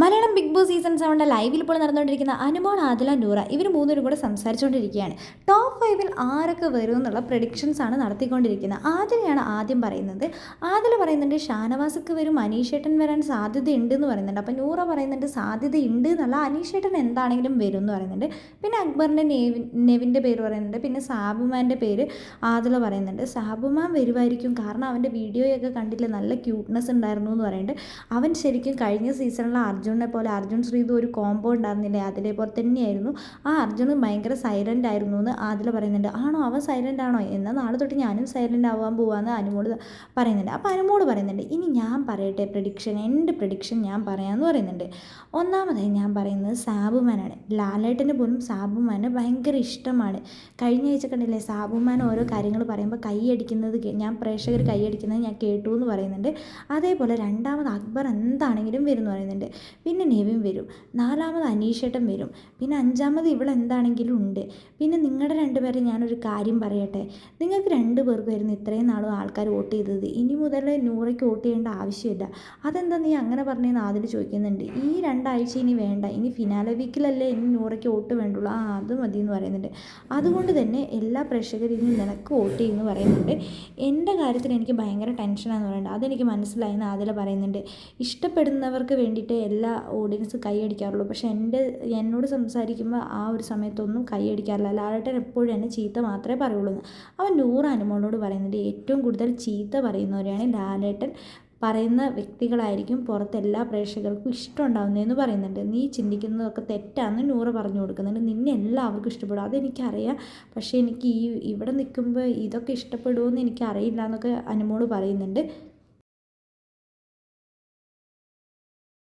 Malayalam big Boss season സെവന്റെ ലൈവിൽ ഇപ്പോൾ നടന്നുകൊണ്ടിരിക്കുന്ന അനുമോൾ ആദില നൂറ ഇവർ മൂന്നുപേരും കൂടെ സംസാരിച്ചുകൊണ്ടിരിക്കുകയാണ്. ടോപ്പ് ഫൈവിൽ ആരൊക്കെ വരും എന്നുള്ള പ്രഡിക്ഷൻസ് ആണ് നടത്തിക്കൊണ്ടിരിക്കുന്നത്. ആദിലയാണ് ആദ്യം പറയുന്നത്. ആദില പറയുന്നുണ്ട് ഷാനവാസക്ക് വരും അനീഷേട്ടൻ വരാൻ സാധ്യതയുണ്ട് എന്ന് പറയുന്നുണ്ട്. അപ്പോൾ നൂറ പറയുന്നുണ്ട് സാധ്യതയുണ്ട് എന്നുള്ള അനീഷേട്ടൻ എന്താണെങ്കിലും വരും എന്ന് പറയുന്നുണ്ട്. പിന്നെ അക്ബറിന്റെ നെവിൻ നെവിന്റെ പേര് പറയുന്നുണ്ട്. പിന്നെ സാബുമാന്റെ പേര് ആദില പറയുന്നുണ്ട്. സാബുമാൻ വരുമായിരിക്കും. കാരണം അവന്റെ വീഡിയോയൊക്കെ കണ്ടില്ല നല്ല ക്യൂട്ട്നെസ് ഉണ്ടായിരുന്നു എന്ന് പറയുന്നുണ്ട്. അവൻ ശരിക്കും കഴിഞ്ഞ സീസണിലെ അർജുനെ പോലെ അർജുൻ ശ്രീതു ഒരു കോംബോ ഉണ്ടായിരുന്നില്ലേ? പോലെ തന്നെയായിരുന്നു. ആ അർജുൻ ഭയങ്കര സൈലന്റ് ആയിരുന്നു എന്ന് ആദില പറയുന്നുണ്ട് ആണോ? അവൻ സൈലന്റ് ആണോ? എന്നാൽ നാളെ തൊട്ട് ഞാനും സൈലന്റ് ആവാൻ പോവാന്ന് അനുമോട് പറയുന്നുണ്ട്. അപ്പോൾ അനുമോട് പറയുന്നുണ്ട് ഇനി ഞാൻ പറയട്ടെ പ്രഡിക്ഷൻ എന്റെ പ്രഡിക്ഷൻ ഞാൻ പറയാമെന്ന് പറയുന്നുണ്ട്. ഒന്നാമതായി ഞാൻ പറയുന്നത് സാബുമാനാണ്. ലാലേട്ടന് പോലും സാബുമാനെ ഭയങ്കര ഇഷ്ടമാണ്. കഴിഞ്ഞ ആഴ്ച കണ്ടില്ലേ സാബുമാൻ ഓരോ കാര്യങ്ങൾ പറയുമ്പോൾ കൈയടിക്കുന്നത് ഞാൻ പ്രേക്ഷകർ കൈയടിക്കുന്നത് ഞാൻ കേട്ടു എന്ന് പറയുന്നുണ്ട്. അതേപോലെ രണ്ടാമത് അക്ബർ എന്താണെങ്കിലും വരും എന്ന് പറയുന്നുണ്ട്. പിന്നെ നെവിൻ വരും. നാലാമത് അനീഷേട്ടൻ വരും. പിന്നെ അഞ്ചാമത് ഇവളെന്താണെങ്കിലും ഉണ്ട്. പിന്നെ നിങ്ങളുടെ രണ്ടുപേരെ ഞാനൊരു കാര്യം പറയട്ടെ? നിങ്ങൾക്ക് രണ്ട് പേർക്കായിരുന്നു ഇത്രയും നാളും ആൾക്കാർ വോട്ട് ചെയ്തത്. ഇനി മുതൽ നൂറയ്ക്ക് വോട്ട് ചെയ്യേണ്ട ആവശ്യമില്ല. അതെന്താ നീ അങ്ങനെ പറഞ്ഞതെന്ന് ആദ്യം ചോദിക്കുന്നുണ്ട്. ഈ രണ്ടാഴ്ച ഇനി വേണ്ട. ഇനി ഫിനാലെ വീക്കിലല്ലേ ഇനി നൂറയ്ക്ക് വോട്ട് വേണ്ടുള്ളൂ. ആ അത് മതി എന്ന് പറയുന്നുണ്ട്. അതുകൊണ്ട് തന്നെ എല്ലാ പ്രേക്ഷകരും ഇനി നിനക്ക് വോട്ട് ചെയ്യുമെന്ന് പറയുന്നുണ്ട്. എന്റെ കാര്യത്തിൽ എനിക്ക് ഭയങ്കര ടെൻഷനാണെന്ന് പറയുന്നത് അതെനിക്ക് മനസ്സിലായെന്ന് ആദ്യം പറയുന്നുണ്ട്. ഇഷ്ടപ്പെടുന്നവർക്ക് വേണ്ടിയിട്ട് എല്ലാ ഓഡിയൻസ് കൈയടിക്കാറുള്ളൂ. പക്ഷേ എന്റെ എന്നോട് സംസാരിക്കുമ്പോൾ ആ ഒരു സമയത്തൊന്നും കൈയടിക്കാറില്ല. ലാലേട്ടൻ എപ്പോഴും എന്നെ ചീത്ത മാത്രമേ പറയുള്ളൂ. അവൻ നൂറ് അനുമോളോട് പറയുന്നുണ്ട്. ഏറ്റവും കൂടുതൽ ചീത്ത പറയുന്നവരെയാണ് ലാലേട്ടൻ. പറയുന്ന വ്യക്തികളായിരിക്കും പുറത്ത് എല്ലാ പ്രേക്ഷകർക്കും ഇഷ്ടം ഉണ്ടാവുന്നതെന്ന് പറയുന്നുണ്ട്. നീ ചിന്തിക്കുന്നതൊക്കെ തെറ്റാന്ന് നൂറ് പറഞ്ഞു കൊടുക്കുന്നുണ്ട്. നിന്നെ എല്ലാവർക്കും ഇഷ്ടപ്പെടും. അതെനിക്കറിയാം. പക്ഷേ എനിക്ക് ഈ ഇവിടെ നിൽക്കുമ്പോൾ ഇതൊക്കെ ഇഷ്ടപ്പെടുമോ എന്ന് എനിക്കറിയില്ല എന്നൊക്കെ അനുമോൾ പറയുന്നുണ്ട്.